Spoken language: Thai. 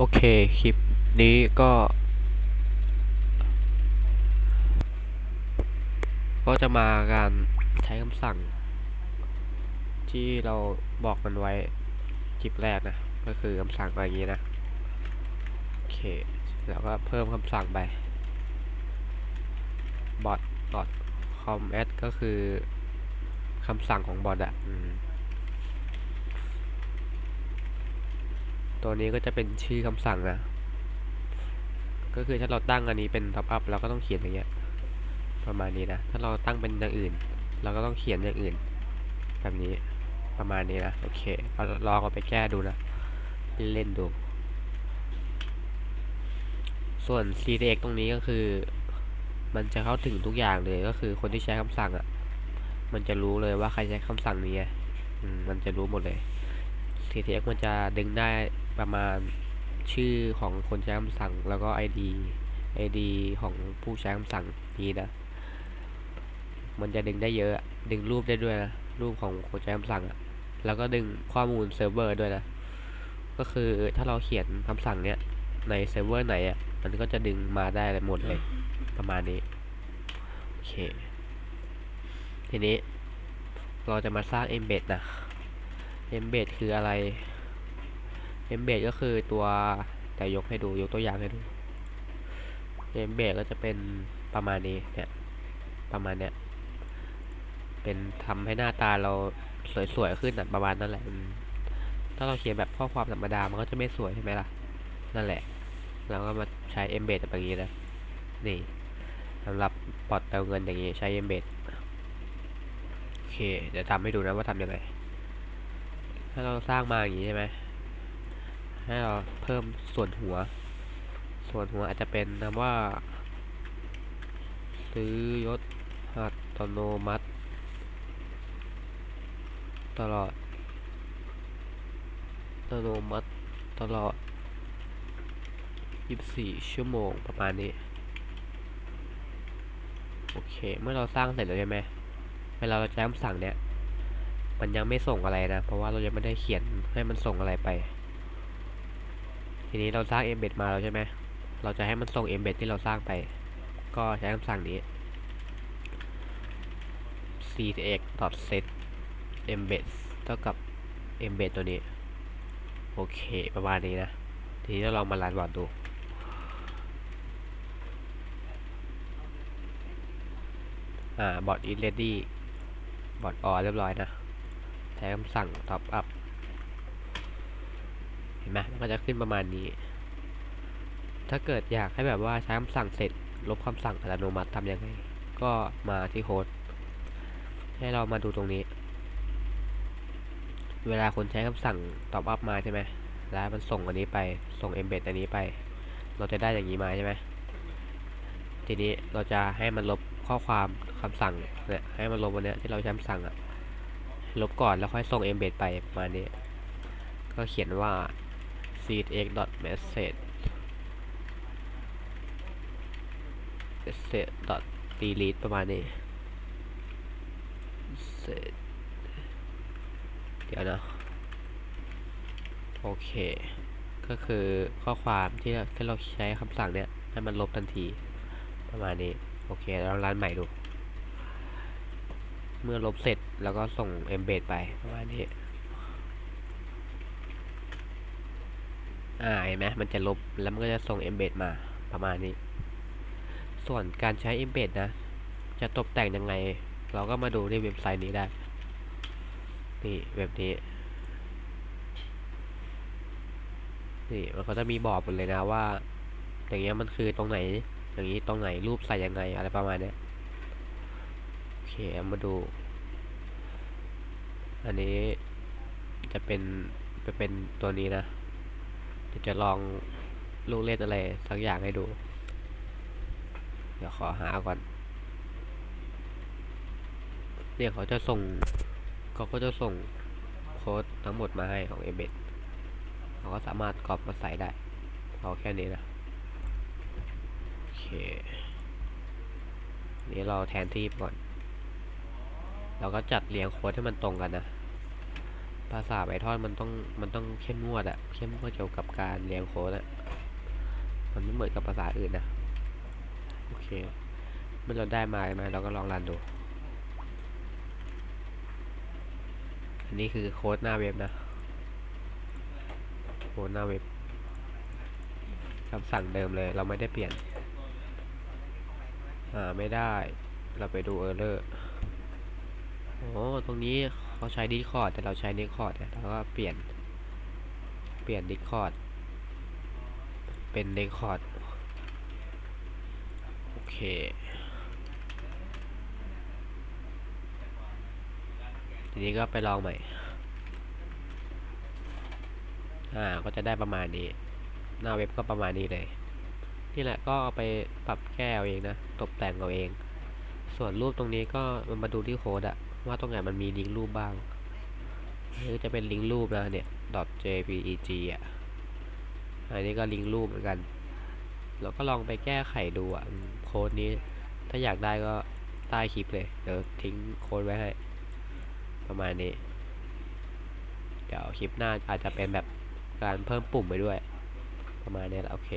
โอเค คลิปนี้ก็ ก็จะมาการใช้คำสั่ง ที่เราบอกมันไว้คลิปแรกนะ ก็คือคำสั่งมาอย่างนี้นะ โอเค แล้วก็เพิ่มคำสั่งไป bot dot com add ก็คือคำสั่งของบอทอะอื ตัวนี้ก็จะเป็นชื่อคำสั่งนะ ก็คือถ้าเราตั้งอันนี้เป็น top up เราก็ต้องเขียนอย่างเงี้ย ประมาณนี้นะ ถ้าเราตั้งเป็นอย่างอื่น เราก็ต้องเขียนอย่างอื่น แบบนี้ประมาณนี้นะ โอเคเอาลองเอาไปแก้ดูนะ เล่นๆดู ส่วน ctx ตรงนี้ก็คือ มันจะเข้าถึงทุกอย่างเลย ก็คือคนที่ใช้คำสั่งอะ่ะ มันจะรู้เลยว่าใครใช้คำสั่งนี้อืมมันจะรู้หมดเลย ctx มันจะดึงได้ประมาณชื่อของคนใช้คำสั่งแล้วก็ id id ของผู้ใช้คำสั่งนี้นะ มันจะดึงได้เยอะอะ ดึงรูปได้ด้วยนะ รูปของคนใช้คำสั่งอะแล้วก็ดึงข้อมูลเซิร์ฟเวอร์ด้วยนะ ก็คือถ้าเราเขียนคำสั่งเนี้ยในเซิร์ฟเวอร์ไหนอะมันก็จะดึงมาได้หมดเลย ประมาณนี้ โอเค ทีนี้เราจะมาสร้าง embed นะ embed คืออะไร embed ก็คือตัวแต่ยกให้ดูยกตัวอย่างให้ดู embed ก็จะเป็นประมาณนี้เนี่ยประมาณเนี้ยเป็นทำให้หน้าตาเราสวยๆขึ้นนะประมาณนั่นแหละถ้าเราเขียนแบบข้อความธรรมดามันก็จะไม่สวยใช่ไหมล่ะนั่นแหละเราก็มาใช้ embed แบบนี้นะนี่สำหรับปลอดเติมเงินอย่างนี้ใช้ embed โอเคเดี๋ยวทำให้ดูนะว่าทำยังไง ถ้าเราสร้างมาอย่างนี้ใช่ไหมให้เราเพิ่มส่วนหัว ส่วนหัวอาจจะเป็นคำว่า ซื้อยศอัตโนมัติ ตลอดอัตโนมัติตลอด 24 ชั่วโมงประมาณนี้ โอเค เมื่อเราสร้างเสร็จแล้วใช่ไหมเวลาเราใช้คำสั่งเนี้ย มันยังไม่ส่งอะไรนะ เพราะว่าเรายังไม่ได้เขียนให้มันส่งอะไรไป ทีนี้เราสร้าง embed มาแล้วใช่ไหมเราจะให้มันส่ง embed ที่เราสร้างไป ก็ใช้คำสั่งนี้ ctx set embed เท่ากับ embed ตัวนี้ โอเค ประมาณนี้นะ ทีนี้เราลองมารันบอร์ดดูอ่าบอร์ด is ready บอร์ด on เรียบร้อยนะ ใช้คำสั่ง top up เห็นไหมมันก็จะขึ้นประมาณนี้ ถ้าเกิดอยากให้แบบว่าใช้คำสั่งเสร็จ ลบคำสั่งอัตโนมัติทำยังไง ก็มาที่โค้ดให้เรามาดูตรงนี้ เวลาคนใช้คำสั่ง top up มาใช่ไหมแล้วมันส่งอันนี้ไป ส่ง embed อันนี้ไป เราจะได้อย่างนี้มาใช่ไหมทีนี้เราจะให้มันลบข้อความคำสั่งเนี่ยให้มันลบวันนี้ที่เราใช้คำสั่งอะ ลบก่อนแล้วค่อยส่ง embed ไปประมาณนี้ก็เขียนว่า ctx.message message delete ประมาณนี้เดี๋ยวนะโอเค ก็คือข้อความที่เราที่เราใช้คำสั่งเนี้ยให้มันลบทันทีประมาณนี้ โอเค เรารันใหม่ดู มื่อลบเสร็จแล้วก็ส่ง embed ไปประมาณนี้อ่าเห็นไหมมันจะลบแล้วมันก็จะส่ง embed มาประมาณนี้ ส่วนการใช้ embed นะ จะตกแต่งยังไง เราก็มาดูที่เว็บไซต์นี้ได้ นี่เว็บนี้นี่มันก็จะมีบอกหมดเลยนะว่า อย่างเงี้ยมันคือตรงไหน อย่างนี้ตรงไหนรูปใส่ยังไงอะไรประมาณเนี้ย เคเอามาดู อันนี้จะเป็นจะเป็นตัวนี้นะเดี๋ยวจะลองลูกเล่นอะไรสักอย่างให้ดู เดี๋ยวขอหาก่อนเนี่ยเขาจะส่งเขาก็จะส่งโค้ดทั้งหมดมาให้ของ embed เราก็สามารถกรอบมาใส่ได้เอาแค่นี้นะโอเค นี่เราแทนที่ก่อน เราก็จัดเรียงโค้ดให้มันตรงกันนะ ภาษาไ y ทอนมันต้องมันต้องเข้มงวดอะเข้มงวดเกี่ยวกับการเรียงโค้ดอะมันไม่เหมือนกับภาษาอื่นนะ โอเค เมื่อเราได้มาใช่ไหมเราก็ลองรันดู อันนี้คือโค้ดหน้าเว็บนะ โค้ดหน้าเว็บคำสั่งเดิมเลย เราไม่ได้เปลี่ยน อ่า ไม่ได้ เราไปดูเออร์เลอร์ โอ้ตรงนี้เขาใช้ Discord แต่เราใช้ Discord เนี่ยเราก็เปลี่ยน เปลี่ยน Discord เป็น Discord โอเคทีนี้ก็ไปลองใหม่ อ่า ก็จะได้ประมาณนี้ หน้าเว็บก็ประมาณนี้เลย นี่แหละก็เอาไปปรับแก้เอาเองนะ ตกแต่งเอาเอง ส่วนรูปตรงนี้ก็มันมาดูที่โค้ดอะ ว่าตรงไหนมันมีลิงก์รูปบ้างหรือจะเป็นลิงก์รูปนะเนี่ย .jpeg อะอันนี้ก็ลิงก์รูปเหมือนกัน เราก็ลองไปแก้ไขดูอะโค้ดนี้ ถ้าอยากได้ก็ใต้คลิปเลย เดี๋ยวทิ้งโค้ดไว้ให้ ประมาณนี้ เดี๋ยวคลิปหน้าอาจจะเป็นแบบการเพิ่มปุ่มไปด้วย ประมาณนี้แหละโอเค